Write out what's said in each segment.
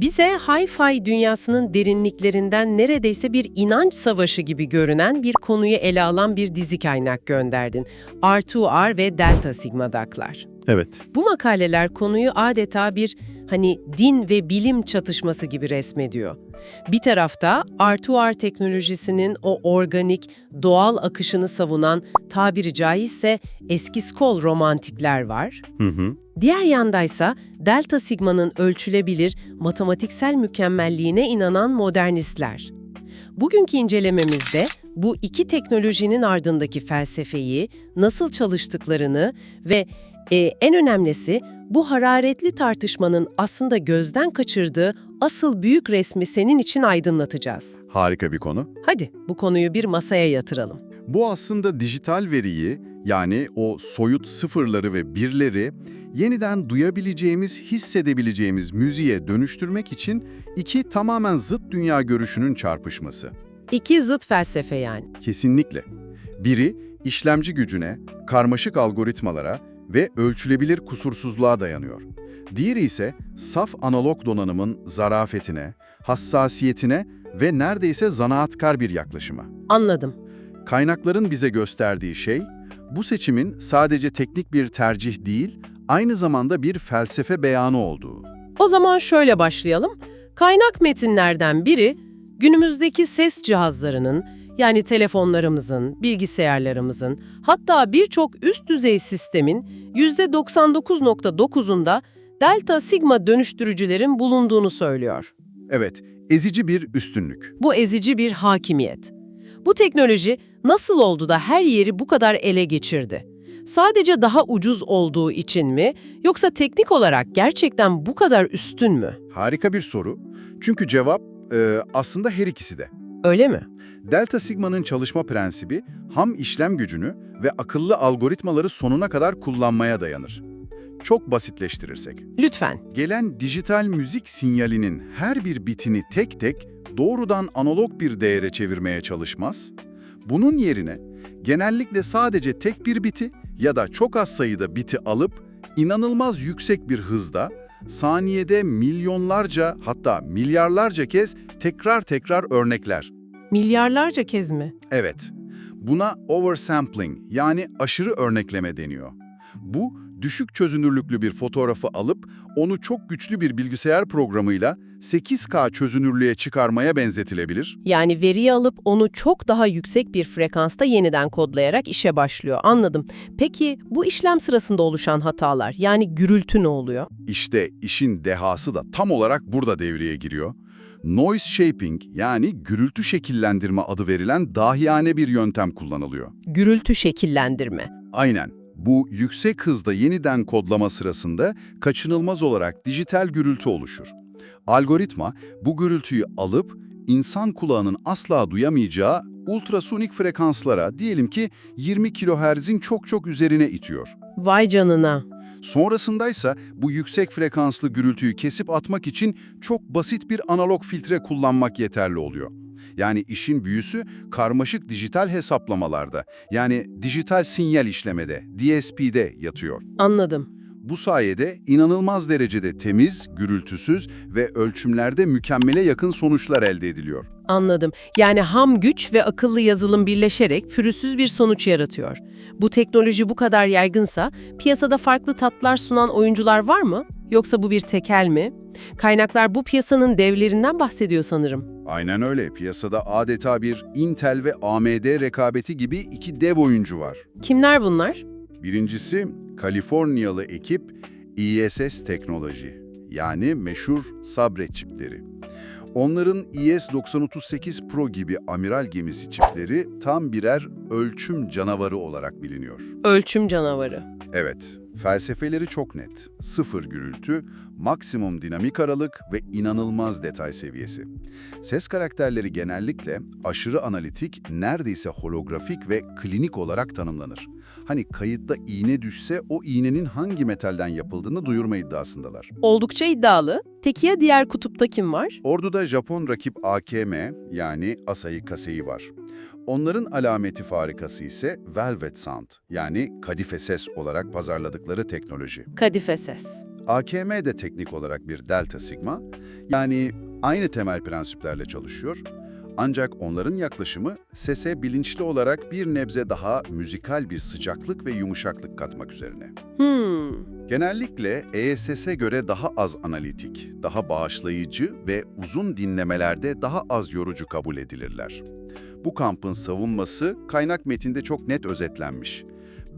Bize hi-fi dünyasının derinliklerinden neredeyse bir inanç savaşı gibi görünen bir konuyu ele alan bir dizi kaynak gönderdin. R2R ve Delta Sigma Duck'lar. Evet. Bu makaleler konuyu adeta bir hani din ve bilim çatışması gibi resmediyor. Bir tarafta R2R teknolojisinin o organik, doğal akışını savunan tabiri caizse eski skol romantikler var. Hı hı. Diğer yandaysa delta sigma'nın ölçülebilir matematiksel mükemmelliğine inanan modernistler. Bugünkü incelememizde bu iki teknolojinin ardındaki felsefeyi, nasıl çalıştıklarını ve e, en önemlisi bu hararetli tartışmanın aslında gözden kaçırdığı asıl büyük resmi senin için aydınlatacağız. Harika bir konu. Hadi bu konuyu bir masaya yatıralım. Bu aslında dijital veriyi yani o soyut sıfırları ve birleri yeniden duyabileceğimiz, hissedebileceğimiz müziğe dönüştürmek için iki tamamen zıt dünya görüşünün çarpışması. İki zıt felsefe yani. Kesinlikle. Biri işlemci gücüne, karmaşık algoritmalara ve ölçülebilir kusursuzluğa dayanıyor. Diğeri ise saf analog donanımın zarafetine, hassasiyetine ve neredeyse zanaatkar bir yaklaşıma. Anladım. Kaynakların bize gösterdiği şey, bu seçimin sadece teknik bir tercih değil, aynı zamanda bir felsefe beyanı olduğu. O zaman şöyle başlayalım. Kaynak metinlerden biri günümüzdeki ses cihazlarının yani telefonlarımızın, bilgisayarlarımızın hatta birçok üst düzey sistemin %99.9'unda delta sigma dönüştürücülerin bulunduğunu söylüyor. Evet, ezici bir üstünlük. Bu ezici bir hakimiyet. Bu teknoloji nasıl oldu da her yeri bu kadar ele geçirdi? Sadece daha ucuz olduğu için mi yoksa teknik olarak gerçekten bu kadar üstün mü? Harika bir soru. Çünkü cevap e, aslında her ikisi de. Öyle mi? Delta Sigma'nın çalışma prensibi ham işlem gücünü ve akıllı algoritmaları sonuna kadar kullanmaya dayanır. Çok basitleştirirsek, Lütfen. gelen dijital müzik sinyalinin her bir bitini tek tek doğrudan analog bir değere çevirmeye çalışmaz. Bunun yerine genellikle sadece tek bir biti ya da çok az sayıda biti alıp inanılmaz yüksek bir hızda saniyede milyonlarca hatta milyarlarca kez tekrar tekrar örnekler. Milyarlarca kez mi? Evet, buna oversampling yani aşırı örnekleme deniyor. Bu, düşük çözünürlüklü bir fotoğrafı alıp onu çok güçlü bir bilgisayar programıyla 8K çözünürlüğe çıkarmaya benzetilebilir. Yani veriyi alıp onu çok daha yüksek bir frekansta yeniden kodlayarak işe başlıyor. Anladım. Peki bu işlem sırasında oluşan hatalar yani gürültü ne oluyor? İşte işin dehası da tam olarak burada devreye giriyor. Noise shaping yani gürültü şekillendirme adı verilen dahiyane bir yöntem kullanılıyor. Gürültü şekillendirme. Aynen. Bu yüksek hızda yeniden kodlama sırasında kaçınılmaz olarak dijital gürültü oluşur. Algoritma bu gürültüyü alıp insan kulağının asla duyamayacağı ultrasonik frekanslara diyelim ki 20 kHz'in çok çok üzerine itiyor. Vay canına. Sonrasındaysa bu yüksek frekanslı gürültüyü kesip atmak için çok basit bir analog filtre kullanmak yeterli oluyor. Yani işin büyüsü karmaşık dijital hesaplamalarda, yani dijital sinyal işlemede, DSP'de yatıyor. Anladım. Bu sayede inanılmaz derecede temiz, gürültüsüz ve ölçümlerde mükemmele yakın sonuçlar elde ediliyor. Anladım. Yani ham güç ve akıllı yazılım birleşerek pürüzsüz bir sonuç yaratıyor. Bu teknoloji bu kadar yaygınsa piyasada farklı tatlar sunan oyuncular var mı? Yoksa bu bir tekel mi? Kaynaklar bu piyasanın devlerinden bahsediyor sanırım. Aynen öyle. Piyasada adeta bir Intel ve AMD rekabeti gibi iki dev oyuncu var. Kimler bunlar? Birincisi, Kaliforniyalı ekip ISS Teknoloji, yani meşhur Sabret çipleri. Onların IS-9038 Pro gibi amiral gemisi çipleri tam birer ölçüm canavarı olarak biliniyor. Ölçüm canavarı. Evet, felsefeleri çok net. Sıfır gürültü, maksimum dinamik aralık ve inanılmaz detay seviyesi. Ses karakterleri genellikle aşırı analitik, neredeyse holografik ve klinik olarak tanımlanır. Hani kayıtta iğne düşse o iğnenin hangi metalden yapıldığını duyurma iddiasındalar. Oldukça iddialı. Peki ya diğer kutupta kim var? Ordu'da Japon rakip AKM yani Asahi Kasei var. Onların alameti farikası ise Velvet Sound yani kadife ses olarak pazarladıkları teknoloji. Kadife ses. AKM de teknik olarak bir delta sigma, yani aynı temel prensiplerle çalışıyor. Ancak onların yaklaşımı sese bilinçli olarak bir nebze daha müzikal bir sıcaklık ve yumuşaklık katmak üzerine. Hmm, Genellikle ESS'e göre daha az analitik, daha bağışlayıcı ve uzun dinlemelerde daha az yorucu kabul edilirler. Bu kampın savunması kaynak metinde çok net özetlenmiş.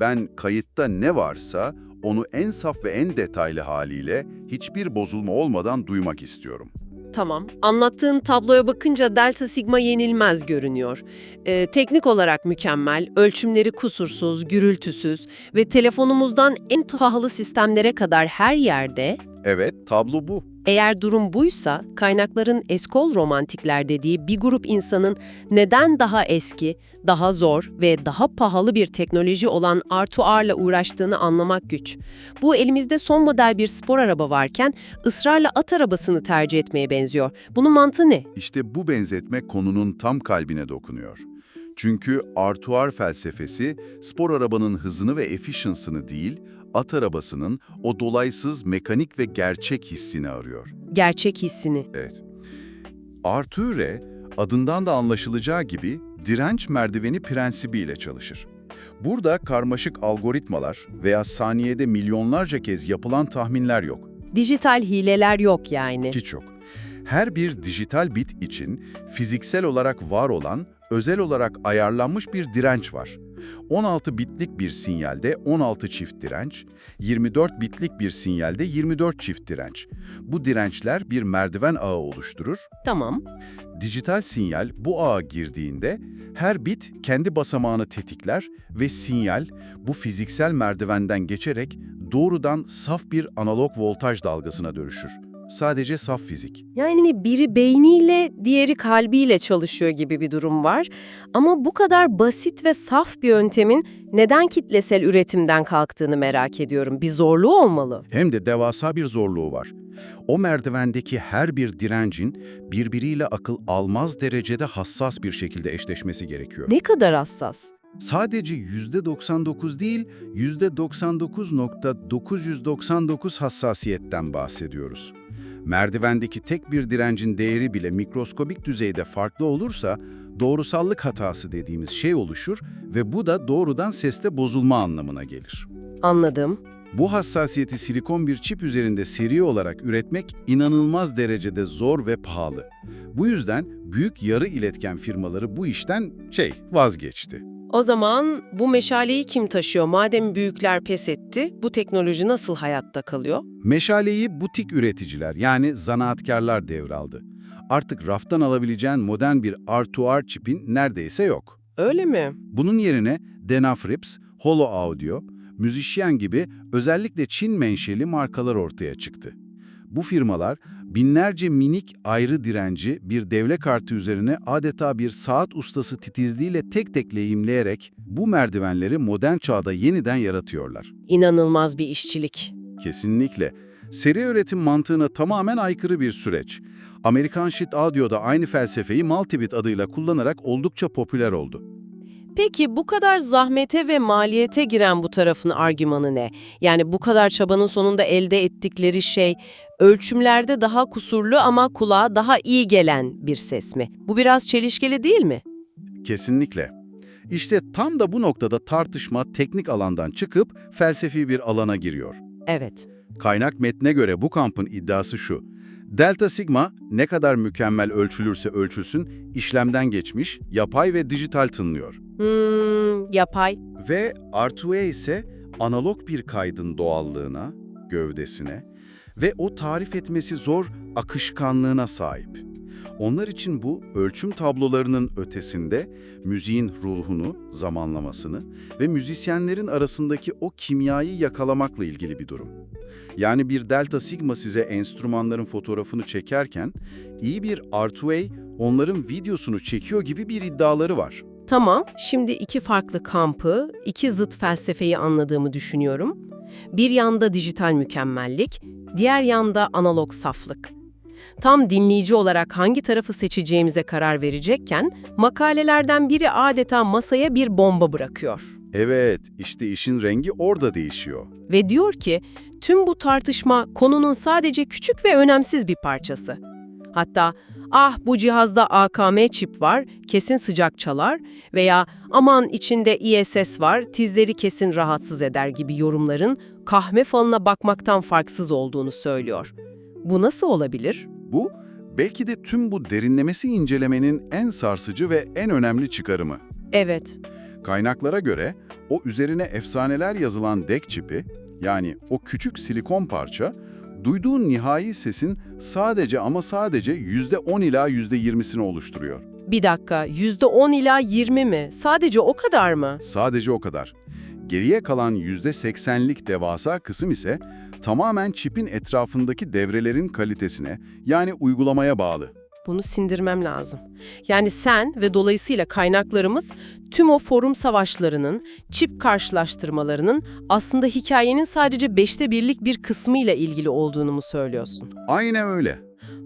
Ben kayıtta ne varsa onu en saf ve en detaylı haliyle hiçbir bozulma olmadan duymak istiyorum. Tamam. Anlattığın tabloya bakınca delta sigma yenilmez görünüyor. Ee, teknik olarak mükemmel, ölçümleri kusursuz, gürültüsüz ve telefonumuzdan en pahalı sistemlere kadar her yerde Evet, tablo bu. Eğer durum buysa, kaynakların eskol romantikler dediği bir grup insanın neden daha eski, daha zor ve daha pahalı bir teknoloji olan R2R'la uğraştığını anlamak güç. Bu elimizde son model bir spor araba varken ısrarla at arabasını tercih etmeye benziyor. Bunun mantığı ne? İşte bu benzetme konunun tam kalbine dokunuyor. Çünkü R2R felsefesi spor arabanın hızını ve efficiency'ını değil, at arabasının o dolaysız mekanik ve gerçek hissini arıyor. Gerçek hissini. Evet. R2R adından da anlaşılacağı gibi direnç merdiveni prensibiyle çalışır. Burada karmaşık algoritmalar veya saniyede milyonlarca kez yapılan tahminler yok. Dijital hileler yok yani. Hiç yok. Her bir dijital bit için fiziksel olarak var olan, özel olarak ayarlanmış bir direnç var. 16 bitlik bir sinyalde 16 çift direnç, 24 bitlik bir sinyalde 24 çift direnç. Bu dirençler bir merdiven ağı oluşturur. Tamam. Dijital sinyal bu ağa girdiğinde her bit kendi basamağını tetikler ve sinyal bu fiziksel merdivenden geçerek doğrudan saf bir analog voltaj dalgasına dönüşür. Sadece saf fizik. Yani biri beyniyle, diğeri kalbiyle çalışıyor gibi bir durum var. Ama bu kadar basit ve saf bir yöntemin neden kitlesel üretimden kalktığını merak ediyorum. Bir zorluğu olmalı. Hem de devasa bir zorluğu var. O merdivendeki her bir direncin birbiriyle akıl almaz derecede hassas bir şekilde eşleşmesi gerekiyor. Ne kadar hassas. Sadece %99 değil, %99.999 hassasiyetten bahsediyoruz. Merdivendeki tek bir direncin değeri bile mikroskobik düzeyde farklı olursa doğrusallık hatası dediğimiz şey oluşur ve bu da doğrudan seste bozulma anlamına gelir. Anladım. Bu hassasiyeti silikon bir çip üzerinde seri olarak üretmek inanılmaz derecede zor ve pahalı. Bu yüzden büyük yarı iletken firmaları bu işten şey vazgeçti. O zaman bu meşaleyi kim taşıyor? Madem büyükler pes etti, bu teknoloji nasıl hayatta kalıyor? Meşaleyi butik üreticiler yani zanaatkarlar devraldı. Artık raftan alabileceğin modern bir R2R çipin neredeyse yok. Öyle mi? Bunun yerine Denafrips, Holo Audio, Müzisyen gibi özellikle Çin menşeli markalar ortaya çıktı. Bu firmalar binlerce minik ayrı direnci bir devle kartı üzerine adeta bir saat ustası titizliğiyle tek tek lehimleyerek bu merdivenleri modern çağda yeniden yaratıyorlar. İnanılmaz bir işçilik. Kesinlikle. Seri üretim mantığına tamamen aykırı bir süreç. Amerikan Shit Audio'da aynı felsefeyi Multibit adıyla kullanarak oldukça popüler oldu. Peki bu kadar zahmete ve maliyete giren bu tarafın argümanı ne? Yani bu kadar çabanın sonunda elde ettikleri şey ölçümlerde daha kusurlu ama kulağa daha iyi gelen bir ses mi? Bu biraz çelişkili değil mi? Kesinlikle. İşte tam da bu noktada tartışma teknik alandan çıkıp felsefi bir alana giriyor. Evet. Kaynak metne göre bu kampın iddiası şu. Delta Sigma ne kadar mükemmel ölçülürse ölçülsün işlemden geçmiş, yapay ve dijital tınlıyor. Hmm, yapay. Ve R2A ise analog bir kaydın doğallığına, gövdesine ve o tarif etmesi zor akışkanlığına sahip. Onlar için bu ölçüm tablolarının ötesinde müziğin ruhunu, zamanlamasını ve müzisyenlerin arasındaki o kimyayı yakalamakla ilgili bir durum. Yani bir Delta Sigma size enstrümanların fotoğrafını çekerken iyi bir R2A onların videosunu çekiyor gibi bir iddiaları var. Tamam, şimdi iki farklı kampı, iki zıt felsefeyi anladığımı düşünüyorum. Bir yanda dijital mükemmellik, diğer yanda analog saflık. Tam dinleyici olarak hangi tarafı seçeceğimize karar verecekken, makalelerden biri adeta masaya bir bomba bırakıyor. Evet, işte işin rengi orada değişiyor. Ve diyor ki tüm bu tartışma konunun sadece küçük ve önemsiz bir parçası. Hatta ah bu cihazda AKM çip var, kesin sıcak çalar veya aman içinde ISS var, tizleri kesin rahatsız eder gibi yorumların kahve falına bakmaktan farksız olduğunu söylüyor. Bu nasıl olabilir? Bu, belki de tüm bu derinlemesi incelemenin en sarsıcı ve en önemli çıkarımı. Evet, Kaynaklara göre o üzerine efsaneler yazılan DEC çipi, yani o küçük silikon parça, duyduğun nihai sesin sadece ama sadece %10 ila %20'sini oluşturuyor. bir dakika %10 ila 20 mi? Sadece o kadar mı? Sadece o kadar. Geriye kalan %80'lik devasa kısım ise tamamen çipin etrafındaki devrelerin kalitesine yani uygulamaya bağlı. Bunu sindirmem lazım. Yani sen ve dolayısıyla kaynaklarımız tüm o forum savaşlarının, çip karşılaştırmalarının aslında hikayenin sadece beşte birlik bir kısmıyla ilgili olduğunu mu söylüyorsun? Aynen öyle.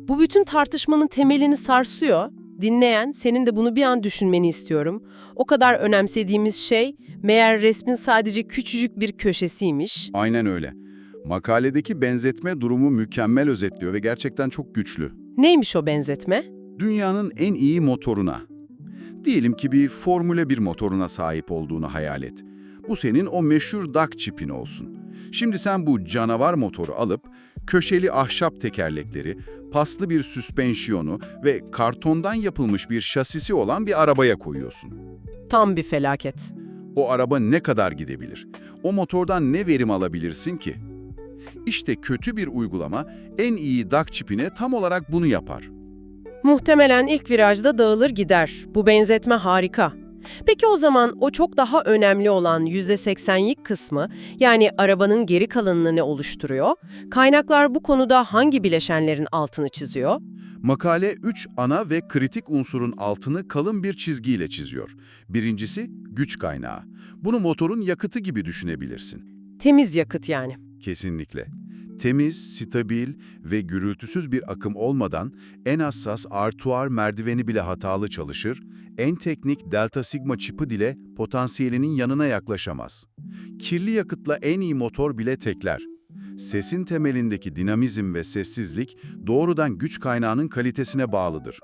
Bu bütün tartışmanın temelini sarsıyor. Dinleyen, senin de bunu bir an düşünmeni istiyorum. O kadar önemsediğimiz şey, meğer resmin sadece küçücük bir köşesiymiş. Aynen öyle. Makaledeki benzetme durumu mükemmel özetliyor ve gerçekten çok güçlü. Neymiş o benzetme? Dünyanın en iyi motoruna. Diyelim ki bir Formula 1 motoruna sahip olduğunu hayal et. Bu senin o meşhur DAC çipin olsun. Şimdi sen bu canavar motoru alıp köşeli ahşap tekerlekleri, paslı bir süspansiyonu ve kartondan yapılmış bir şasisi olan bir arabaya koyuyorsun. Tam bir felaket. O araba ne kadar gidebilir? O motordan ne verim alabilirsin ki? İşte kötü bir uygulama en iyi DAC çipine tam olarak bunu yapar. Muhtemelen ilk virajda dağılır gider. Bu benzetme harika. Peki o zaman o çok daha önemli olan %80'lik kısmı, yani arabanın geri kalanını ne oluşturuyor? Kaynaklar bu konuda hangi bileşenlerin altını çiziyor? Makale 3 ana ve kritik unsurun altını kalın bir çizgiyle çiziyor. Birincisi güç kaynağı. Bunu motorun yakıtı gibi düşünebilirsin. Temiz yakıt yani. Kesinlikle. Temiz, stabil ve gürültüsüz bir akım olmadan en hassas artuar merdiveni bile hatalı çalışır, en teknik delta sigma çipi dile potansiyelinin yanına yaklaşamaz. Kirli yakıtla en iyi motor bile tekler. Sesin temelindeki dinamizm ve sessizlik doğrudan güç kaynağının kalitesine bağlıdır.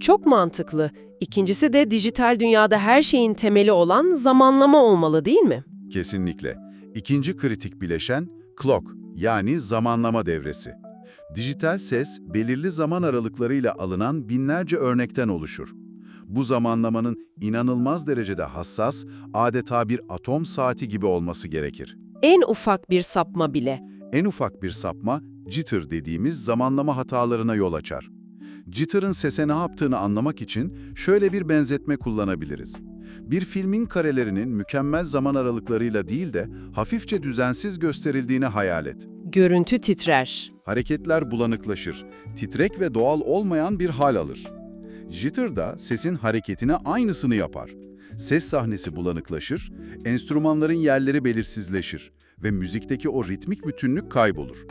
Çok mantıklı. İkincisi de dijital dünyada her şeyin temeli olan zamanlama olmalı değil mi? Kesinlikle. İkinci kritik bileşen clock yani zamanlama devresi. Dijital ses belirli zaman aralıklarıyla alınan binlerce örnekten oluşur. Bu zamanlamanın inanılmaz derecede hassas, adeta bir atom saati gibi olması gerekir. En ufak bir sapma bile. En ufak bir sapma, jitter dediğimiz zamanlama hatalarına yol açar. Jitter'ın sese ne yaptığını anlamak için şöyle bir benzetme kullanabiliriz. Bir filmin karelerinin mükemmel zaman aralıklarıyla değil de hafifçe düzensiz gösterildiğini hayal et. Görüntü titrer. Hareketler bulanıklaşır, titrek ve doğal olmayan bir hal alır. Jitter da sesin hareketine aynısını yapar. Ses sahnesi bulanıklaşır, enstrümanların yerleri belirsizleşir ve müzikteki o ritmik bütünlük kaybolur.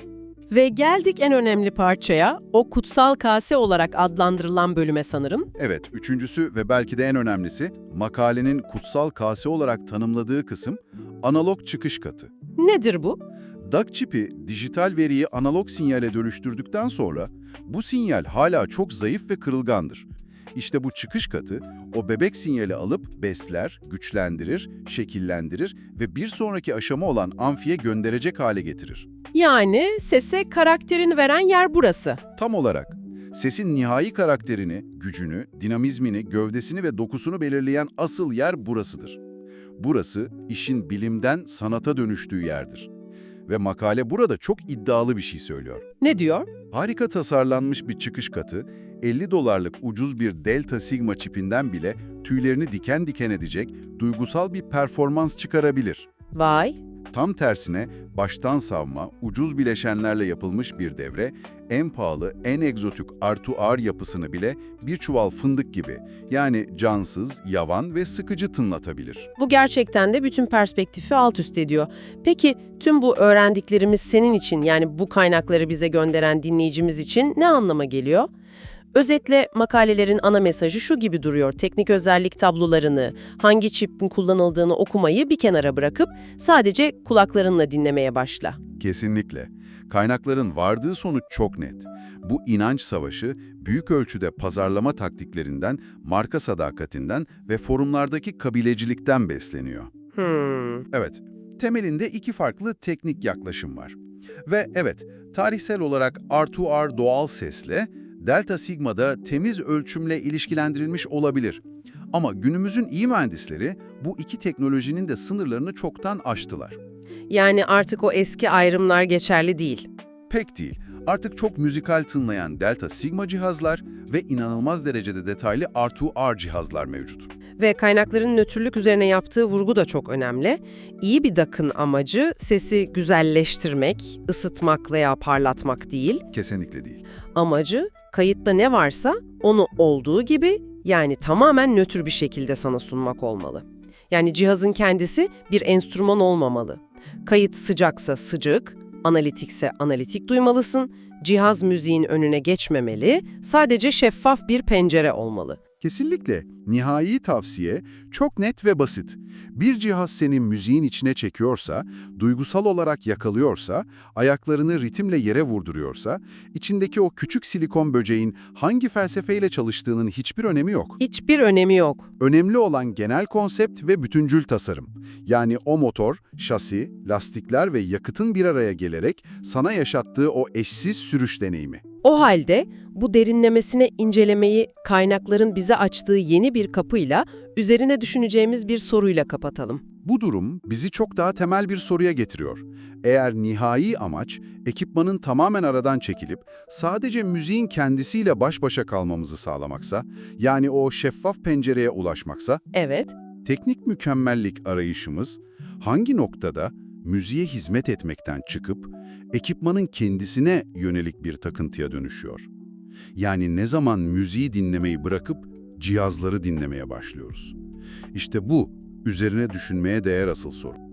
Ve geldik en önemli parçaya, o kutsal kase olarak adlandırılan bölüme sanırım. Evet, üçüncüsü ve belki de en önemlisi, makalenin kutsal kase olarak tanımladığı kısım, analog çıkış katı. Nedir bu? DAC çipi dijital veriyi analog sinyale dönüştürdükten sonra bu sinyal hala çok zayıf ve kırılgandır. İşte bu çıkış katı o bebek sinyali alıp besler, güçlendirir, şekillendirir ve bir sonraki aşama olan amfiye gönderecek hale getirir. Yani sese karakterini veren yer burası. Tam olarak sesin nihai karakterini, gücünü, dinamizmini, gövdesini ve dokusunu belirleyen asıl yer burasıdır. Burası işin bilimden sanata dönüştüğü yerdir. Ve makale burada çok iddialı bir şey söylüyor. Ne diyor? Harika tasarlanmış bir çıkış katı, 50 dolarlık ucuz bir Delta Sigma çipinden bile tüylerini diken diken edecek duygusal bir performans çıkarabilir. Vay, Tam tersine baştan savma, ucuz bileşenlerle yapılmış bir devre, en pahalı, en egzotik artı ağır yapısını bile bir çuval fındık gibi, yani cansız, yavan ve sıkıcı tınlatabilir. bu gerçekten de bütün perspektifi alt üst ediyor. Peki tüm bu öğrendiklerimiz senin için yani bu kaynakları bize gönderen dinleyicimiz için ne anlama geliyor? Özetle makalelerin ana mesajı şu gibi duruyor. Teknik özellik tablolarını, hangi çipin kullanıldığını okumayı bir kenara bırakıp sadece kulaklarınla dinlemeye başla. Kesinlikle. Kaynakların vardığı sonuç çok net. Bu inanç savaşı büyük ölçüde pazarlama taktiklerinden, marka sadakatinden ve forumlardaki kabilecilikten besleniyor. Hmm. Evet, temelinde iki farklı teknik yaklaşım var. Ve evet, tarihsel olarak R2R doğal sesle, Delta Sigma'da temiz ölçümle ilişkilendirilmiş olabilir. Ama günümüzün iyi mühendisleri bu iki teknolojinin de sınırlarını çoktan aştılar. Yani artık o eski ayrımlar geçerli değil. Pek değil. Artık çok müzikal tınlayan Delta Sigma cihazlar ve inanılmaz derecede detaylı R2R cihazlar mevcut. Ve kaynakların nötrlük üzerine yaptığı vurgu da çok önemli. İyi bir DAC'ın amacı sesi güzelleştirmek, ısıtmak veya parlatmak değil. Kesinlikle değil. Amacı kayıtta ne varsa onu olduğu gibi yani tamamen nötr bir şekilde sana sunmak olmalı. Yani cihazın kendisi bir enstrüman olmamalı. Kayıt sıcaksa sıcak, analitikse analitik duymalısın, cihaz müziğin önüne geçmemeli, sadece şeffaf bir pencere olmalı. Kesinlikle. Nihai tavsiye çok net ve basit. Bir cihaz seni müziğin içine çekiyorsa, duygusal olarak yakalıyorsa, ayaklarını ritimle yere vurduruyorsa, içindeki o küçük silikon böceğin hangi felsefeyle çalıştığının hiçbir önemi yok. Hiçbir önemi yok. Önemli olan genel konsept ve bütüncül tasarım. Yani o motor, şasi, lastikler ve yakıtın bir araya gelerek sana yaşattığı o eşsiz sürüş deneyimi. O halde bu derinlemesine incelemeyi kaynakların bize açtığı yeni bir kapıyla, üzerine düşüneceğimiz bir soruyla kapatalım. Bu durum bizi çok daha temel bir soruya getiriyor. Eğer nihai amaç ekipmanın tamamen aradan çekilip sadece müziğin kendisiyle baş başa kalmamızı sağlamaksa, yani o şeffaf pencereye ulaşmaksa, Evet, teknik mükemmellik arayışımız hangi noktada müziğe hizmet etmekten çıkıp ekipmanın kendisine yönelik bir takıntıya dönüşüyor? Yani ne zaman müziği dinlemeyi bırakıp cihazları dinlemeye başlıyoruz? İşte bu üzerine düşünmeye değer asıl soru.